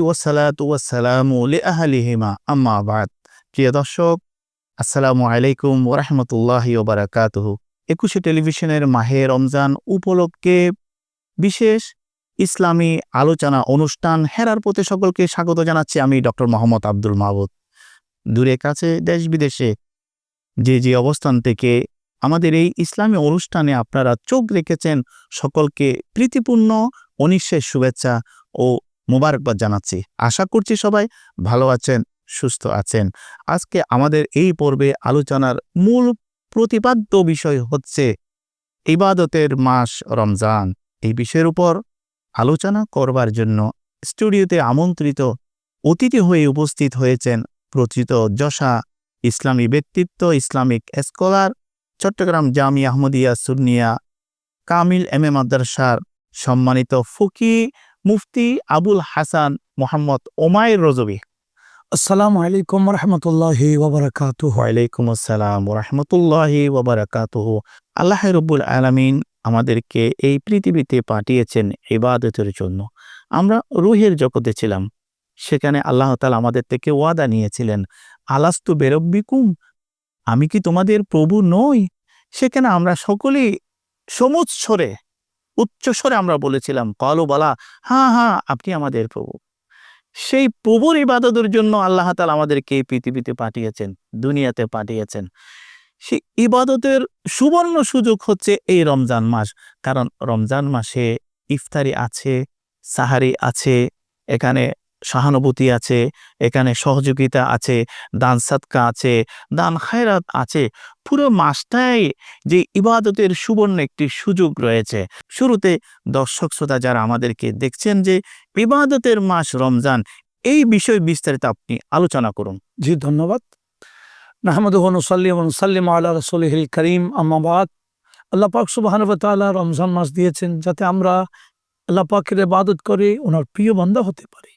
ওয়াসালাতু দর্শক, আসসালামু আলাইকুম একুশে টেলিভিশনের মাহে রমজান উপলক্ষে বিশেষ ইসলামী আলোচনা অনুষ্ঠান হেরার পথে সকলকে স্বাগত জানাচ্ছি আমি ডক্টর মোহাম্মদ আব্দুল মাহবুদ দূরে কাছে দেশ বিদেশে যে যে অবস্থান থেকে আমাদের এই ইসলামী অনুষ্ঠানে আপনারা চোখ রেখেছেন, সকলকে প্রীতিপূর্ণ অনিশ্চয় শুভেচ্ছা ও মোবারকবাদ জানাচ্ছি। আশা করছি সবাই ভালো আছেন, সুস্থ আছেন। আজকে আমাদের এই পর্বে আলোচনার মূল প্রতিপাদ্য বিষয় হচ্ছে ইবাদতের মাস রমজান। এই বিষয়ের উপর আলোচনা করবার জন্য স্টুডিওতে আমন্ত্রিত অতিথি হয়ে উপস্থিত হয়েছেন প্রচিত যশা ইসলামী ব্যক্তিত্ব, Islamic scholar, Chattogram Jamea Ahmadia Sunnia, Kamil M A মাদ্রাসার সম্মানিত ফকি মুফতি আবুল হাসান মোহাম্মদ ওমায়ের রজবি। আসসালামু আলাইকুম রহমতুল্লাহি ওবরাকাত ওয়ালাইকুম আসসালাম রহমতুল্লাহি ওবরাকাতুহ। আল্লাহ রব্বুল আলামিন আমাদেরকে এই পৃথিবীতে পাঠিয়েছেন ইবাদতের জন্য। আমরা রুহের জগতে ছিলাম। সেখানে আল্লাহ তালা আমাদের থেকে ওয়াদা নিয়েছিলেন আলাস্তু বেরব্বিকুম? আমি কি তোমাদের প্রভু নই? সেখানে আমরা সকলেই সমুৎসরে উচ্চস্বরে আমরা বলেছিলাম কলো বলা হ্যাঁ হ্যাঁ আপনি আমাদের প্রভু। সেই প্রভুর ইবাদতের জন্য আল্লাহ তালা আমাদেরকে পৃথিবীতে পাঠিয়েছেন, দুনিয়াতে পাঠিয়েছেন। সে ইবাদতের সুবর্ণ সুযোগ হচ্ছে এই রমজান মাস। কারণ রমজান মাসে ইফতারি আছে, সাহারি আছে, এখানে সহানুভূতি আছে, এখানে সহযোগিতা আছে, দান সাতকা আছে, দান খায়রাত আছে। পুরো মাসটাই যে ইবাদতের সুবর্ণ একটি সুযোগ রয়েছে। শুরুতে দর্শক শ্রোতা যারা আমাদেরকে দেখছেন যে ইবাদতের মাস রমজান, এই বিষয় বিস্তারিত আপনি আলোচনা করুন। জি, ধন্যবাদ। নাহমদ সাল্লিম সাল্লিম আল্লাহ রসুলহিল করিম। আম্মাবাদ আল্লাহ পাক রমজান মাস দিয়েছেন যাতে আমরা আল্লাহ পাকের ইবাদত করে ওনার প্রিয় বান্দা হতে পারি।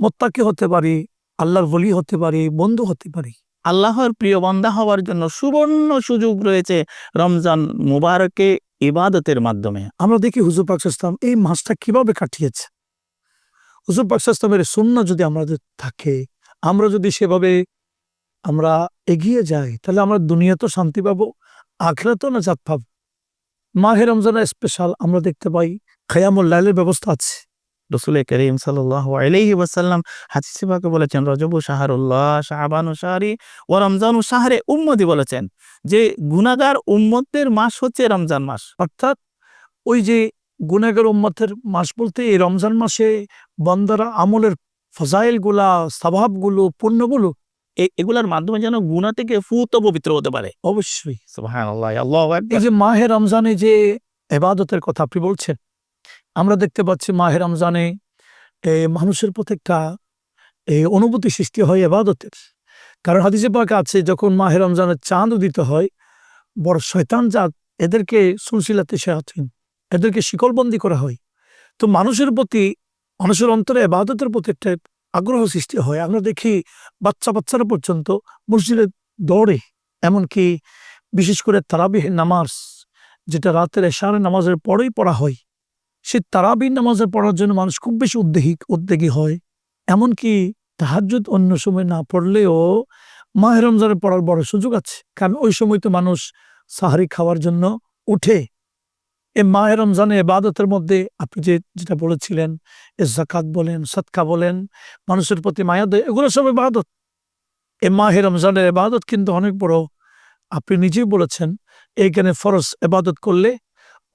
মোত্তাকি হতে পারি আল্লাহর বলি হতে পারি বন্ধু হতে পারি। আল্লাহর প্রিয় বান্দা হওয়ার জন্য সুবর্ণ সুযোগ রয়েছে রমজান মুবারকে ইবাদতের মাধ্যমে। আমরা দেখি হুজুর পাক এই মাসটা কীভাবে কাটিয়েছে? হুজুর পাক ইসলামের শূন্য যদি আমাদের থাকে আমরা যদি সেভাবে আমরা এগিয়ে যাই তাহলে আমরা দুনিয়া তো শান্তি পাবো আখরাতেও না জাত পাবো। মাহে রমজানের স্পেশাল আমরা দেখতে পাই খেয়ামুল্লাইলের ব্যবস্থা আছে। রসুল করিম আলাইহি ওয়াসাল্লাম হাদিসে পাকে বলেছেন রজবু শাহরুল্লাহ শাহবানু শাহরি ও রমজানু শাহরে উম্মদি বলেছেন। যে গুনাগার উম্মতের মাস হচ্ছে রমজান মাস। অর্থাৎ ওই যে গুনাগার উম্মতের মাস বলতে এই রমজান মাসে বন্দারা আমলের ফজাইলগুলা স্বভাবগুলো পুণ্যগুলো এগুলার মাধ্যমে যেন গুণা থেকে ফুত পবিত্র হতে পারে। অবশ্যই। এই যে মাহে রমজানে যে এবাদতের কথা আপনি বলছেন আমরা দেখতে পাচ্ছি মাহে রমজানে মানুষের প্রতি একটা এই অনুভূতি সৃষ্টি হয় এবাদতের। কারণ হাদিসে পাক আছে, যখন মাহে রমজানের চাঁদ উদিত হয়, বড় শয়তান জাত এদেরকে সুলসিলাতে শেয়াতিন এদেরকে শিকলবন্দি করা হয়। তো মানুষের প্রতি, মানুষের অন্তরে এবাদতের প্রতি একটা আগ্রহ সৃষ্টি হয়। আমরা দেখি বাচ্চা বাচ্চারা পর্যন্ত মসজিদে দৌড়ে, এমনকি বিশেষ করে তারাবিহ নামাজ, যেটা রাতের এশারে নামাজের পরেই পড়া হয় সে তারাবিহ নামাজের পড়ার জন্য মানুষ খুব বেশি উদ্বেগী উদ্বেগী হয়। এমনকি তাহাজ্জুদ অন্য সময় না পড়লেও মাহের রমজানে পড়ার বড় সুযোগ আছে। কারণ ওই সময় তো মানুষ সাহারি খাওয়ার জন্য উঠে। এ মাহে রমজানে এবাদতের মধ্যে আপনি যে, যেটা বলেছিলেন, এ জাকাত বলেন সৎকা বলেন, মানুষের প্রতি মায়া দেয়, এগুলো সব এবাদত। এ মাহে রমজানের এবাদত কিন্তু অনেক বড়। আপনি নিজেই বলেছেন, এইখানে ফরজ এবাদত করলে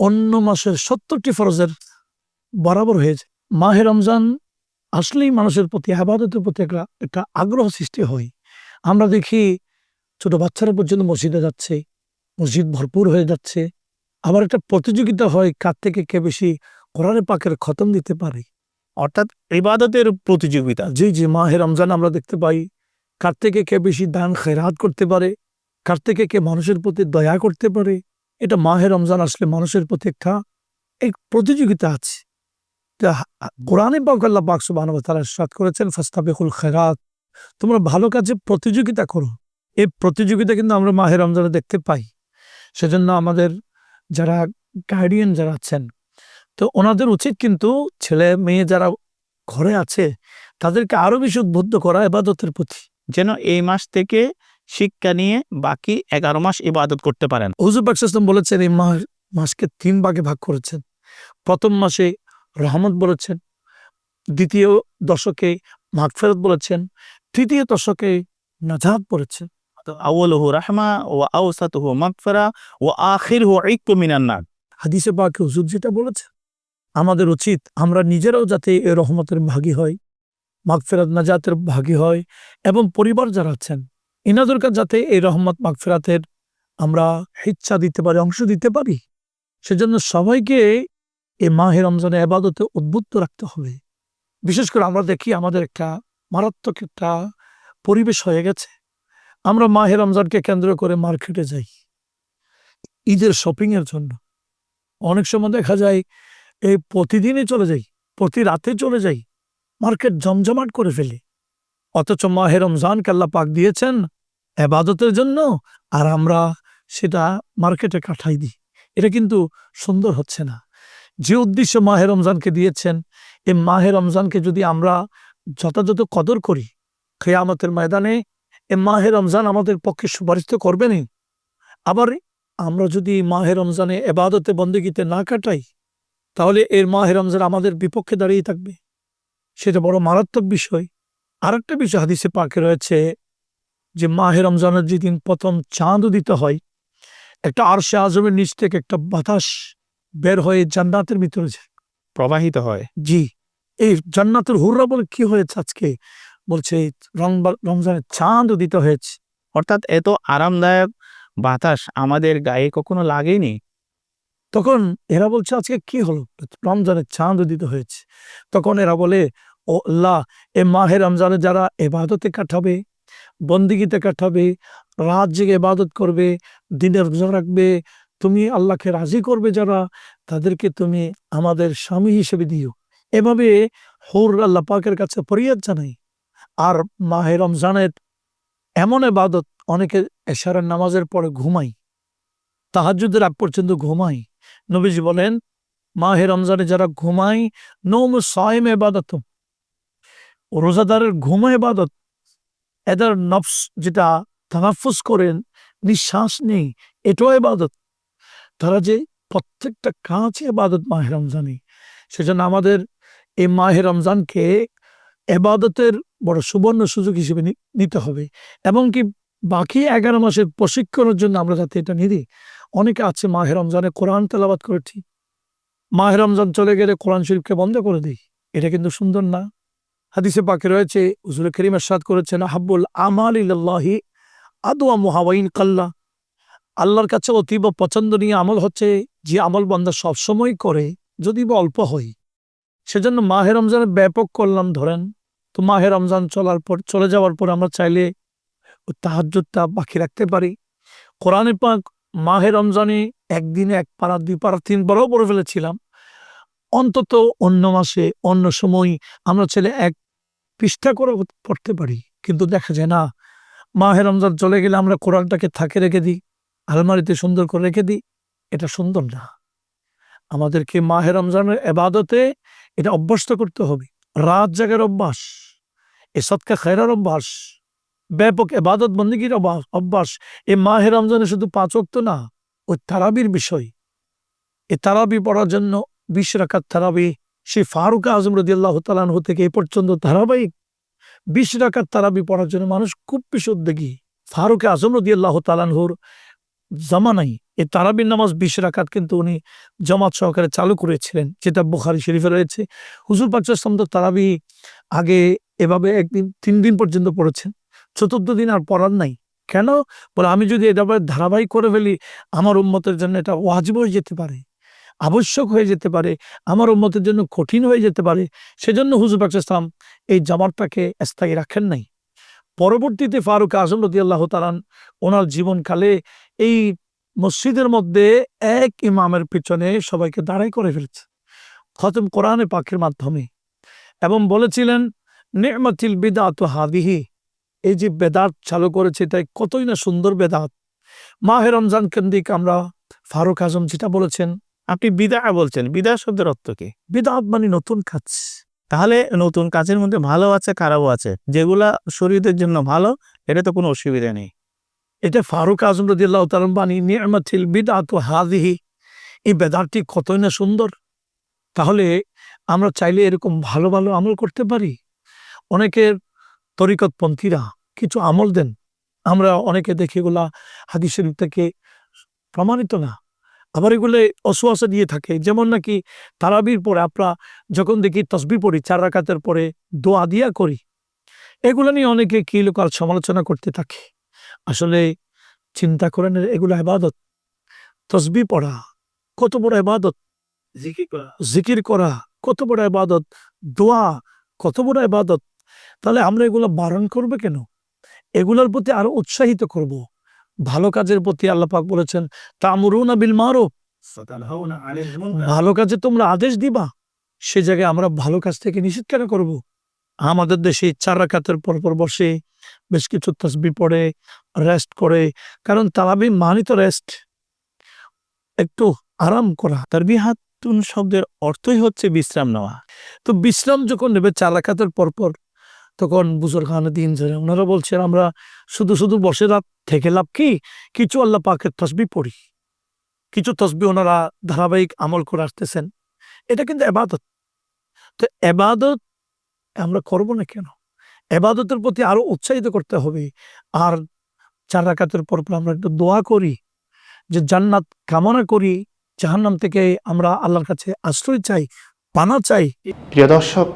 অন্য মাসের সত্তরটি ফরজের বরাবর হয়েছে মাহে রমজান আসলেই মানুষের প্রতি আবাদতের প্রতি একটা একটা আগ্রহ সৃষ্টি হয়। আমরা দেখি ছোট বাচ্চারা পর্যন্ত মসজিদে যাচ্ছে মসজিদ ভরপুর হয়ে যাচ্ছে। আবার একটা প্রতিযোগিতা হয় কার থেকে কে বেশি কোরআনে পাকের খতম দিতে পারে। অর্থাৎ ইবাদতের প্রতিযোগিতা। জি জি মাহে রমজান আমরা দেখতে পাই কার থেকে কে বেশি দান খেরাত করতে পারে কার থেকে কে মানুষের প্রতি দয়া করতে পারে। এটা মাহে রমজান আসলে মানুষের প্রতি একটা, এক প্রতিযোগিতা আছে। কোরআনে পাক আল্লাহ পাক তাআলা ইরশাদ করেছেন ফাস্তাবিকুল খেরাত তোমরা ভালো কাজে প্রতিযোগিতা করো। এই প্রতিযোগিতা কিন্তু আমরা মাহে রমজানে দেখতে পাই। সেজন্য আমাদের যারা গার্ডিয়ান যারা আছেন, তো ওনাদের উচিত কিন্তু ছেলে মেয়ে যারা ঘরে আছে, তাদেরকে আরও বেশি উদ্বুদ্ধ করা এবাদতের প্রতি। যেন এই মাস থেকে শিক্ষা নিয়ে বাকি এগারো মাস ইবাদত করতে পারেন। হুজুর পাকসাম বলেছেন এই মাস মাসকে তিন ভাগে ভাগ করেছেন। প্রথম মাসে রহমত বলেছেন দ্বিতীয় দশকে মাগফেরত বলেছেন তৃতীয় দশকে নাজাত বলেছেন। আউলহু রাহমা ও আউসাতুহু মাগফিরা ও আখিরহু ইকু মিনান নার। হাদিসে পাকে হুজুর যেটা বলেছে আমাদের উচিত আমরা নিজেরাও যাতে এ রহমতের ভাগী হয় মাগফেরাত নাজাতের ভাগী হয় এবং পরিবার যারা আছেন ইনাদেরকে যাতে এই রহমত মাগফেরাতের আমরা ইচ্ছা দিতে পারি, অংশ দিতে পারি, সেজন্য সবাইকে এই মাহে রমজানে আবাদতে উদ্বুদ্ধ রাখতে হবে। বিশেষ করে আমরা দেখি আমাদের একটা মারাত্মক একটা পরিবেশ হয়ে গেছে। আমরা মাহে রমজানকে কেন্দ্র করে মার্কেটে যাই, ঈদের শপিংয়ের জন্য। অনেক সময় দেখা যায় এই প্রতিদিনই চলে যাই, প্রতি রাতে চলে যাই, মার্কেট জমজমাট করে ফেলি। অথচ মাহে রমজানকে আল্লাহ পাক দিয়েছেন এবাদতের জন্য, আর আমরা সেটা মার্কেটে কাঠাই দিই। এটা কিন্তু সুন্দর হচ্ছে না। যে উদ্দেশ্য মাহে রমজানকে দিয়েছেন এই মাহে রমজানকে যদি আমরা যথাযথ কদর করি খেয়ামতের ময়দানে এ মাহে রমজান আমাদের পক্ষে সুপারিশ তো করবেনই। আবার আমরা যদি মাহে রমজানে এবাদতে বন্দেগীতে না কাটাই, তাহলে এর মাহে রমজান আমাদের বিপক্ষে দাঁড়িয়ে থাকবে। সেটা বড় মারাত্মক বিষয়। আর একটা বিষয় হাদিসে পাকে রয়েছে যে মাহে রমজানের যেদিন প্রথম চাঁদ উদিত হয় একটা আরশে আজমের নিচ থেকে একটা বাতাস বের হয়ে জান্নাতের ভিতরে প্রবাহিত হয়। জি এই জান্নাতের হুররা বলে কি হয়েছে আজকে? বলছে রমজানের চাঁদ উদিত হয়েছে। অর্থাৎ এত আরামদায়ক বাতাস আমাদের গায়ে কখনো লাগেনি। তখন এরা বলছে আজকে কি হলো? রমজানের চাঁদ উদিত হয়েছে। তখন এরা বলে ও আল্লাহ, এ মাহে রমজানে যারা এবাদতে কাটাবে, বন্দিগিতে কাটাবে, রাত জেগে এবাদত করবে দিনের রোজা রাখবে, তুমি আল্লাহকে রাজি করবে যারা, তাদেরকে তুমি আমাদের স্বামী হিসেবে দিও। এভাবে হুর আল্লাহ পাকের কাছে ফরিয়াদ জানাই। আর মাহে রমজানের এমন এবাদত, অনেকে এশারের নামাজের পরে ঘুমাই তাহাজুদের আগ পর্যন্ত ঘুমাই নবীজি বলেন, মাহে রমজানে যারা ঘুমাই নৌম সাইম এবাদত রোজাদারের ঘুম এবাদত এদের নফস যেটা তানাফুস করেন, নিঃশ্বাস নেই, এটাও এবাদত তারা যে প্রত্যেকটা কাজ এবাদত মাহে রমজানে। সেজন্য আমাদের এই মাহে রমজানকে এবাদতের বড় সুবর্ণ সুযোগ হিসেবে নিতে হবে। এবং কি বাকি এগারো মাসের প্রশিক্ষণের জন্য আমরা যাতে এটা নিদি অনেকে আছে মাহে রমজানে কোরআন তেলাবাত করে মাহে রমজান চলে গেলে কোরআন শরীফকে বন্ধ করে দিই। এটা কিন্তু সুন্দর না। হাদিসে পাকে রয়েছে, হুজুর করিম এরশাদ করেছেন হাব্বুল আমাল ইল্লাহি আদোয়া মুহাওয়াইন কাল্লা। আল্লাহর কাছে অতীব পছন্দনীয় আমল হচ্ছে যে আমল বান্দা সবসময় করে, যদি বা অল্প হয়। সেজন্য মাহে রমজানের ব্যাপক করলাম ধরেন। তো মাহে রমজান চলার পর, চলে যাওয়ার পর আমরা চাইলে তাহাজ্জুদটা বাকি রাখতে পারি। কোরআনে পাক মাহে রমজানে একদিনে এক পারা, দুই পারা, তিন পারাও পড়ে ফেলেছিলাম। অন্তত অন্য মাসে, অন্য সময় আমরা ছেলে এক পৃষ্ঠা করে পড়তে পারি। কিন্তু দেখা যায় না, মাহে রমজান চলে গেলে আমরা কোরআনটাকে থাকে রেখে দিই, আলমারিতে সুন্দর করে রেখে দিই, এটা সুন্দর না। আমাদেরকে মাহে রমজানের এবাদতে এটা অভ্যস্ত করতে হবে। রাত জাগের অভ্যাস, এ সৎকা খেরার অভ্যাস, ব্যাপক এবাদত বন্দীগীর অভ্যাস, এ মাহে রমজানে শুধু পাঁচ অক্ত না, ওই তারাবির বিষয়। এ তারাবি পড়ার জন্য বিশ রাখার তারাবি সেই ফারুক আজম রদি আল্লাহ তালানহু থেকে এ পর্যন্ত ধারাবাহিক বিশ রাকাত তারাবি পড়ার জন্য মানুষ খুব বেশি উদ্যোগী ফারুক আজম রদি আল্লাহ তালানহুর জামানাই এই তারাবির নামাজ বিশ রাকাত কিন্তু উনি জমাত সহকারে চালু করেছিলেন, যেটা বুখারি শরীফে রয়েছে। হুজুর পাকসাম তো তারাবি আগে এভাবে একদিন, তিন দিন পর্যন্ত পড়েছেন। চতুর্থ দিন আর পড়ার নাই। কেন? বলে আমি যদি এটা ধারাবাহিক করে ফেলি, আমার উন্মতের জন্য এটা ওয়াজিব হয়ে যেতে পারে। আবশ্যক হয়ে যেতে পারে, আমার উম্মতের জন্য কঠিন হয়ে যেতে পারে, সেজন্য হুজুর ইসলাম এই জামাতটাকে স্থায়ী রাখেন নাই। পরবর্তীতে ফারুক আজম রদি আল্লাহ তালান ওনার জীবনকালে এই মসজিদের মধ্যে এক ইমামের পিছনে সবাইকে দাঁড়াই করে ফেলেছে। খতম কোরআনে পাখির মাধ্যমে। এবং বলেছিলেন, নেমাতিল বিদাত হাদিহি। এই যে বেদাত চালু করেছে তাই কতই না সুন্দর বেদাত। মাহে রমজান কেন্দ্রিক আমরা ফারুক আজম যেটা বলেছেন আপনি বিদা বলছেন। বিদা শব্দের অর্থ কি? বেদাত মানে নতুন কাজ। তাহলে নতুন কাজের মধ্যে ভালো আছে খারাপও আছে। যেগুলা শরীরের জন্য ভালো এটা তো কোনো অসুবিধা নেই। এটা ফারুক আজম রদিয়াল্লাহ তালাম বাণী বিদাত হাদিহি এই বেদাতটি কতই না সুন্দর। তাহলে আমরা চাইলে এরকম ভালো ভালো আমল করতে পারি। অনেকের তরিকতপন্থীরা কিছু আমল দেন। আমরা অনেকে দেখি এগুলা হাদিস শরীফ থেকে প্রমাণিত না। আবার এগুলো অসুয়াশা দিয়ে থাকে। যেমন নাকি তারাবির পরে আমরা যখন দেখি তসবি পড়ি চার রাকাতের পরে দোয়া দিয়া করি এগুলো নিয়ে অনেকে কি লোকাল সমালোচনা করতে থাকে। আসলে চিন্তা করেন এগুলো আবাদত তসবি পড়া কত বড় আবাদত জিকির করা। কত বড় আবাদত দোয়া কত বড় আবাদত তাহলে আমরা এগুলো বারণ করবে কেন? এগুলোর প্রতি আরও উৎসাহিত করব। ভালো কাজের প্রতি আল্লাপাক বলেছেন তামরুনা বিল মারো ভালো কাজে তোমরা আদেশ দিবা সে জায়গায় আমরা ভালো কাজ থেকে নিষেধ কেন করব? আমাদের দেশে চার রাকাতের পর পর বসে বেশ কিছু তসবি পড়ে রেস্ট করে কারণ তারাবি মানিত রেস্ট একটু আরাম করা তার বিহাতুন শব্দের অর্থই হচ্ছে বিশ্রাম নেওয়া। তো বিশ্রাম যখন নেবে চার রাকাতের পর পর তখন বুজুর খান দিন ধরে ওনারা বলছেন, আমরা শুধু শুধু বসে রাত থেকে লাভ কি? কিছু আল্লাহ পাকের তসবি পড়ি। কিছু তসবি ওনারা ধারাবাহিক আমল করে আসতেছেন। এটা কিন্তু এবাদত। তো এবাদত আমরা করব না কেন? এবাদতের প্রতি আরও উৎসাহিত করতে হবে। আর চার রাকাতের পর পর আমরা একটু দোয়া করি যে জান্নাত কামনা করি। জাহান্নাম থেকে আমরা আল্লাহর কাছে আশ্রয় চাই। পানা চাই। প্রিয় দর্শক,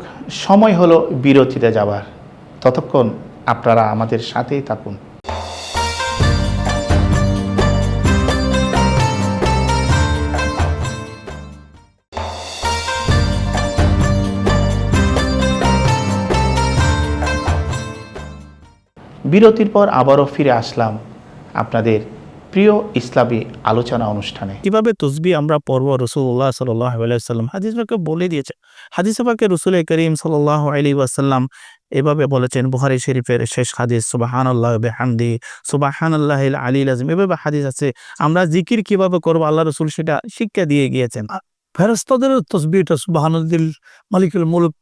সময় হলো বিরতিতে যাবার। ততক্ষণ আপনারা আমাদের সাথেই থাকুন। বিরতির পর আবারও ফিরে আসলাম আপনাদের প্রিয় ইসলামী আলোচনা অনুষ্ঠানে। কীভাবে তসবি আমরা পড়ব? রসুল্লাহ সাল্লাম হাদিস পাকে বলে দিয়েছে। হাদিস পাকে রসুল করিম সাল্লাহ আলী ওয়াসাল্লাম এভাবে বলেছেন বুহারি শরীফের শেষ হাদিস সুবাহান আল্লাহ বেহামদি সুবাহান আল্লাহ আলী আজম এভাবে হাদিস আছে। আমরা জিকির কীভাবে করব? আল্লাহ রসুল সেটা শিক্ষা দিয়ে গিয়েছেন। ফেরস্তাদের তসবি এটা সুবাহানুদ্দিল মালিকুল মুলক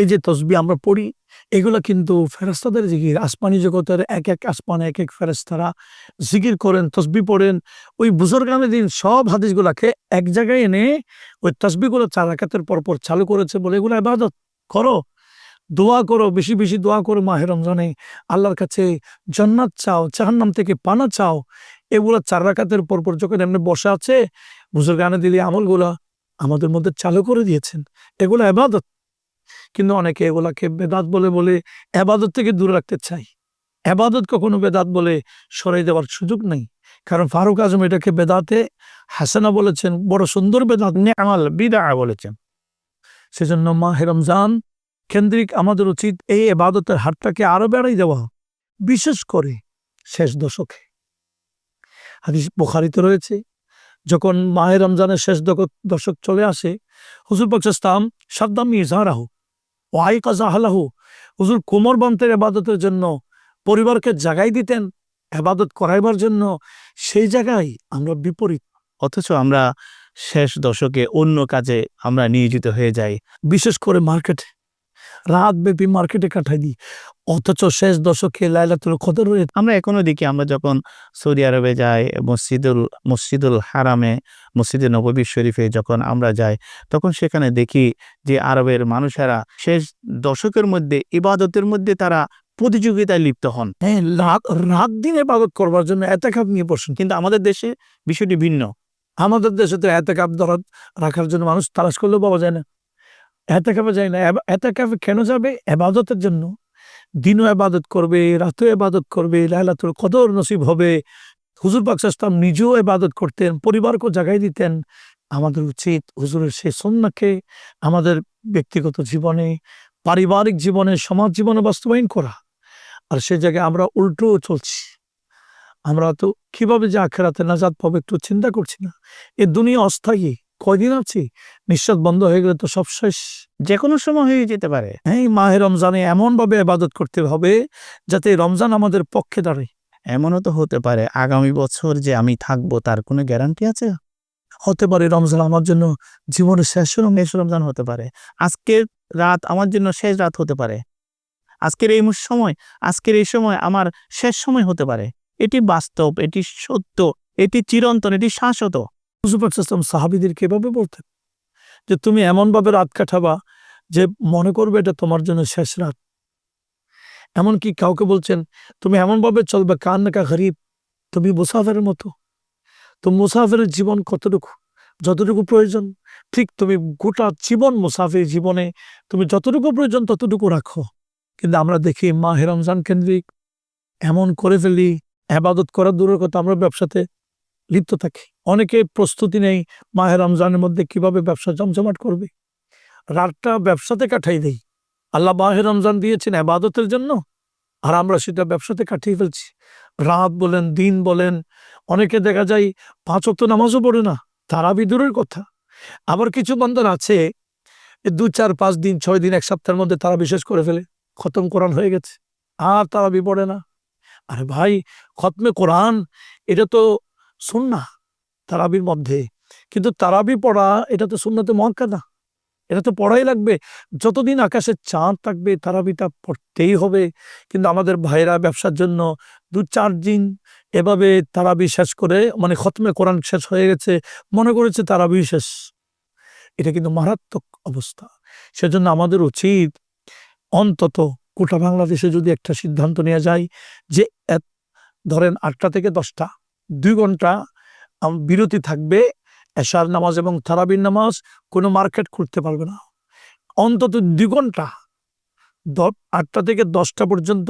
এই যে তসবি আমরা পড়ি এগুলো কিন্তু ফেরস্তাদের জিকির। আসমানি জগতের এক এক আসমানে এক এক ফেরস্তারা জিকির করেন, তসবি পড়েন। ওই বুজুর্গানের দিন সব হাদিসগুলাকে এক জায়গায় এনে ওই তসবিগুলো চার রাকাতের পরপর চালু করেছে বলে এগুলো ইবাদত। করো, দোয়া করো, বেশি বেশি দোয়া করো মাহের রমজানে। আল্লাহর কাছে জন্নাত চাও, জাহান্নাম থেকে পানা চাও। এগুলো চার রাকাতের পরপর যখন এমনি বসে আছে বুজুর্গানে দিলে আমলগুলা আমাদের মধ্যে চালু করে দিয়েছেন। এগুলো এবাদত কিন্তু অনেকে এগুলাকে বেদাত বলে বলে এবাদত থেকে দূরে রাখতে চাই এবাদত কখনো বেদাত বলে সরাই দেওয়ার সুযোগ নেই। কারণ ফারুক আজম এটাকে বেদাতে হাসানা বলেছেন, বড় সুন্দর বেদাত আমাল বিদা বলেছেন। সেজন্য মা রমজান কেন্দ্রিক আমাদের উচিত এই এবাদতের হারটাকে আরও বেড়াই দেওয়া, বিশেষ করে শেষ দশকে। হাদিস বোখারিতে রয়েছে, যখন মাহের রমজানের শেষ দশক চলে আসে, হুজুর পাকসাম সাদ্দাম ইজহারাহু ওয়াই কাজাহালাহু। হুজুর কোমর বান্তের এবাদতের জন্য পরিবারকে জাগাই দিতেন এবাদত করাইবার জন্য। সেই জায়গায় আমরা বিপরীত। অথচ আমরা শেষ দশকে অন্য কাজে আমরা নিয়োজিত হয়ে যাই। বিশেষ করে মার্কেটে। রাত ব্যাপী মার্কেটে কাটাই দিই। অথচ শেষ দশকে লাইলাতুল কদর আমরা এখনও দেখি আমরা যখন সৌদি আরবে যাই মসজিদুল মসজিদুল হারামে মসজিদে নববী শরীফে যখন আমরা যাই তখন সেখানে দেখি যে আরবের মানুষেরা শেষ দশকের মধ্যে ইবাদতের মধ্যে তারা প্রতিযোগিতায় লিপ্ত হন। হ্যাঁ রাত রাত দিন এবাদত করবার জন্য এত কাপ নিয়ে বসেন। কিন্তু আমাদের দেশে বিষয়টি ভিন্ন। আমাদের দেশে তো এত কাপ ধরা রাখার জন্য মানুষ তালাশ করলেও পাওয়া যায় না। এত কাপে যায় না, এব- এত কাপে কেন যাবে? এবাদতের জন্য। দিনও এবাদত করবে, রাতেও এবাদত করবে, লাইলাতুল কদর নসিব হবে। হুজুর পাকসাম নিজেও এবাদত করতেন, পরিবারকেও জাগাই দিতেন। আমাদের উচিত হুজুরের সেই সন্নাকে আমাদের ব্যক্তিগত জীবনে, পারিবারিক জীবনে, সমাজ জীবনে বাস্তবায়ন করা। আর সে জায়গায় আমরা উল্টো চলছি। আমরা তো কীভাবে যে আখেরাতে নাজাদ পাবো একটু চিন্তা করছি না। এ দুনিয়া অস্থায়ী। কয়দিন আছি নিঃশ্বাস বন্ধ হয়ে গেলে তো সব শেষ। যে কোনো সময় হয়ে যেতে পারে। হ্যাঁ মাহে রমজানে এমনভাবে আবাদত করতে হবে যাতে রমজান আমাদের পক্ষে দাঁড়ায়। এমনও তো হতে পারে, আগামী বছর যে আমি থাকব তার কোনো গ্যারান্টি আছে? হতে পারে রমজান আমার জন্য জীবনের শেষ শেষ রমজান হতে পারে। আজকের রাত আমার জন্য শেষ রাত হতে পারে। আজকের এই সময়, আজকের এই সময় আমার শেষ সময় হতে পারে। এটি বাস্তব, এটি সত্য, এটি চিরন্তন, এটি শাশ্বত। হুজুর ইসলাম সাহাবিদেরকে এভাবে বলতেন যে তুমি এমনভাবে রাত কাটাবা যে মনে করবে এটা তোমার জন্য শেষ রাত। এমনকি কাউকে বলছেন, তুমি এমনভাবে চলবে কান্নাকা গরিব, তুমি মুসাফের মতো। তো মুসাফের জীবন কতটুকু? যতটুকু প্রয়োজন, ঠিক তুমি গোটা জীবন মুসাফির জীবনে তুমি যতটুকু প্রয়োজন ততটুকু রাখো। কিন্তু আমরা দেখি মাহে রমজান কেন্দ্রিক, এমন করে ফেলি, আবাদত করার দূরের কথা আমরা ব্যবসাতে লিপ্ত থাকে। অনেকে প্রস্তুতি নেই মাহের রমজানের মধ্যে কীভাবে ব্যবসা জমজমাট করবে। রাতটা ব্যবসাতে কাটাই দেই। আল্লাহ মাহে রমজান দিয়েছেন আবাদতের জন্য, আর আমরা সেটা ব্যবসাতে কাটিয়ে ফেলছি। রাত বলেন, দিন বলেন, অনেকে দেখা যায় পাঁচ অক্ত নামাজও পড়ে না তারা দূরের কথা। আবার কিছু বন্ধন আছে দু চার পাঁচ দিন, ছয় দিন, এক সপ্তাহের মধ্যে তারা বিশেষ করে ফেলে, খতম কোরআন হয়ে গেছে, আর তারা পড়ে না। আরে ভাই, খতমে কোরআন, এটা তো সুন্না তারাবির মধ্যে। কিন্তু তারাবি পড়া, এটা তো সুন্নাতে মহাক্কাদা এটা তো পড়াই লাগবে। যতদিন আকাশে চাঁদ থাকবে, তারাবিটা পড়তেই হবে। কিন্তু আমাদের ভাইরা ব্যবসার জন্য দু চার দিন এভাবে তারাবি শেষ করে মানে খতমে কোরআন শেষ হয়ে গেছে, মনে করেছে তারাবি শেষ। এটা কিন্তু মারাত্মক অবস্থা। সেজন্য আমাদের উচিত অন্তত গোটা বাংলাদেশে যদি একটা সিদ্ধান্ত নেওয়া যায় যে ধরেন আটটা থেকে দশটা দুই ঘণ্টা বিরতি থাকবে। এশার নামাজ এবং তারাবির নামাজ কোনো মার্কেট করতে পারবে না। অন্তত দুই ঘণ্টা আটটা থেকে দশটা পর্যন্ত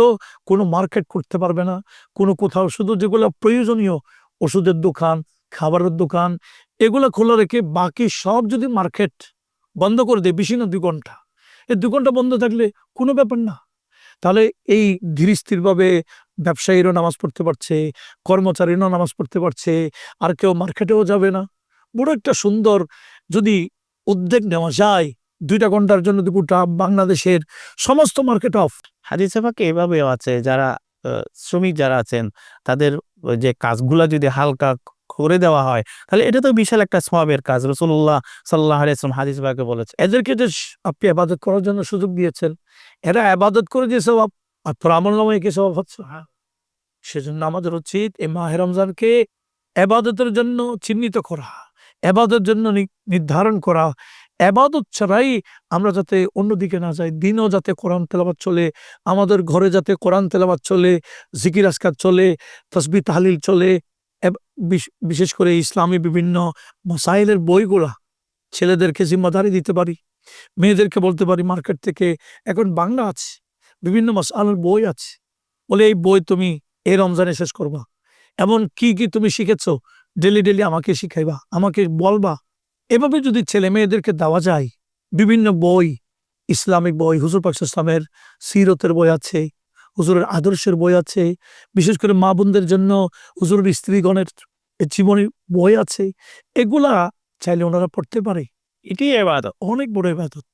কোনো মার্কেট করতে পারবে না। কোনো কোথাও শুধু যেগুলো প্রয়োজনীয়, ওষুধের দোকান, খাবারের দোকান, এগুলো খোলা রেখে বাকি সব যদি মার্কেট বন্ধ করে দেয়, বেশি না দু ঘণ্টা। এই দু ঘণ্টা বন্ধ থাকলে কোনো ব্যাপার না। তাহলে এই ধীর স্থিরভাবে ব্যবসায়ীরাও নামাজ পড়তে পারছে কর্মচারীরাও নামাজ পড়তে পারছে আর কেউ মার্কেটেও যাবে না। বড় একটা সুন্দর যদি উদ্যোগ নেওয়া যায় দুইটা ঘণ্টার জন্য গোটা বাংলাদেশের সমস্ত মার্কেট অফ। হাদিসে পাকে এভাবেও আছে যারা শ্রমিক যারা আছেন তাদের যে কাজগুলা যদি হালকা করে দেওয়া হয় তাহলে এটা তো বিশাল একটা সওয়াবের কাজ। রসুল্লাহ সাল্লাহ আলাইসলাম হাদিস বলেছে। এদেরকে যে আপনি আবাদত করার জন্য সুযোগ দিয়েছেন এরা আবাদত করে যে স্বভাব আর তোর নামে কি স্বভাব হচ্ছে? হ্যাঁ। সেজন্য আমাদের উচিত এই মাহে রমজানকে আবাদতের জন্য চিহ্নিত করা, আবাদতের জন্য নির্ধারণ করা। আবাদত ছাড়াই আমরা যাতে অন্যদিকে না যাই, দিনও যাতে কোরআন তেলাবাদ চলে, আমাদের ঘরে যাতে কোরআন তেলাবাদ চলে, জিকির আসকার চলে, তসবি তাহলিল চলে বিশ- বিশেষ করে ইসলামী বিভিন্ন মাসাইলের বইগুলা ছেলেদেরকে জিম্মাদারি দিতে পারি। মেয়েদেরকে বলতে পারি মার্কেট থেকে, এখন বাংলা আছে, বিভিন্ন মাসালের বই আছে, বলে এই বই তুমি এ রমজানে শেষ করবা। এমন কি কি তুমি শিখেছ? ডেলি ডেলি আমাকে শিখাইবা, আমাকে বলবা। এভাবে যদি ছেলে মেয়েদেরকে দেওয়া যায়, বিভিন্ন বই, ইসলামিক বই, হুজুর পাক ইসলামের সিরতের বই আছে, হুজুরের আদর্শের বই আছে, বিশেষ করে মা বোনদের জন্য হুজুরের স্ত্রীগণের জীবনী বই আছে, এগুলা চাইলে ওনারা পড়তে পারে। এটি এবার অনেক বড় ইবাদত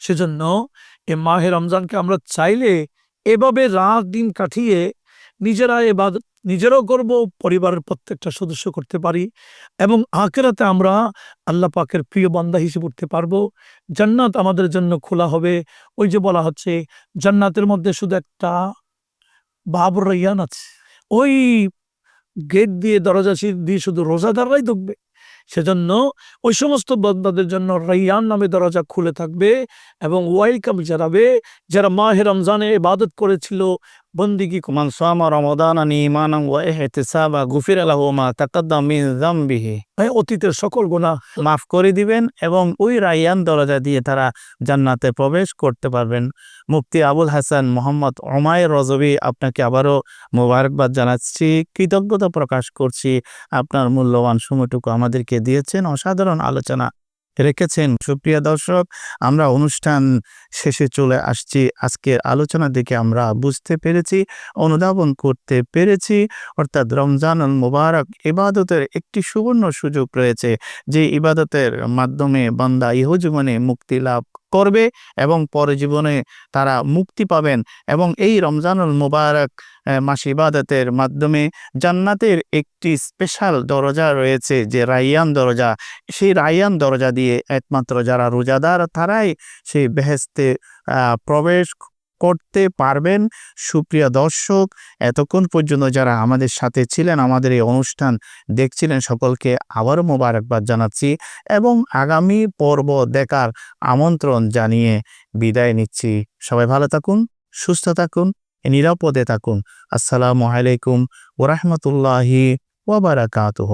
সেজন্য এ মাহে রমজানকে আমরা চাইলে এভাবে রাত দিন কাটিয়ে নিজেরা এবাদত, নিজেরাও করব পরিবারের প্রত্যেকটা সদস্য করতে পারি এবং আখেরাতে আমরা আল্লাহ পাকের প্রিয় বান্দা হিসেবে উঠতে পারব। জান্নাত আমাদের জন্য খোলা হবে। ওই যে বলা হচ্ছে, জান্নাতের মধ্যে শুধু একটা বাবর রাইয়ান আছে। ওই গেট দিয়ে, দরজা দিয়ে শুধু রোজাদাররাই ঢুকবে সেজন্য ওই সমস্ত বন্দাদের জন্য রাইয়ান নামে দরজা খুলে থাকবে এবং ওয়েলকাম জানাবে। যারা মাহে রমজানে ইবাদত করেছিল বন্দিগি মান সামা রমাদান ঈমানান ওয়া ইহতিসাবা গুফির লাহু মা তাকাদ্দাম মিন যামবিহি। হ্যাঁ, অতীতের সকল গুণা মাফ করে দিবেন এবং ওই রাইয়ান দরজা দিয়ে তারা জান্নাতে প্রবেশ করতে পারবেন। মুফতি আবুল হাসান মোহাম্মদ ওমায়ের রজবি আপনাকে আবারও মোবারকবাদ জানাচ্ছি কৃতজ্ঞতা প্রকাশ করছি। আপনার মূল্যবান সময়টুকু আমাদেরকে দিয়েছেন। অসাধারণ আলোচনা। রেখেছেন। সুপ্রিয় দর্শক, আমরা অনুষ্ঠান শেষে চলে আসছি। আজকের আলোচনা দিকে আমরা বুঝতে পেরেছি, অনুধাবন করতে পেরেছি। অর্থাৎ রমজান মুবারক ইবাদতের একটি সুবর্ণ সুযোগ রয়েছে, যে ইবাদতের মাধ্যমে বান্দা ইহজীবনে মুক্তি লাভ করবে এবং পরে জীবনে তারা মুক্তি পাবেন এবং এই রমজানুল মুবারক মাস ইবাদতের মাধ্যমে জান্নাতের একটি স্পেশাল দরজা রয়েছে যে রাইয়ান দরজা। সেই রাইয়ান দরজা দিয়ে একমাত্র যারা রোজাদার তারাই সেই বেহেস্তে প্রবেশ করতে পারবেন। সুপ্রিয় দর্শক, এতক্ষণ পর্যন্ত যারা আমাদের সাথে ছিলেন, আমাদের এই অনুষ্ঠান দেখছিলেন, সকলকে আবারও মোবারকবাদ জানাচ্ছি এবং আগামী পর্ব দেখার আমন্ত্রণ জানিয়ে বিদায় নিচ্ছি। সবাই ভালো থাকুন, সুস্থ থাকুন, নিরাপদে থাকুন। আসসালামু আলাইকুম ওরহমতুল্লাহি ওয়াবারাকাতুহ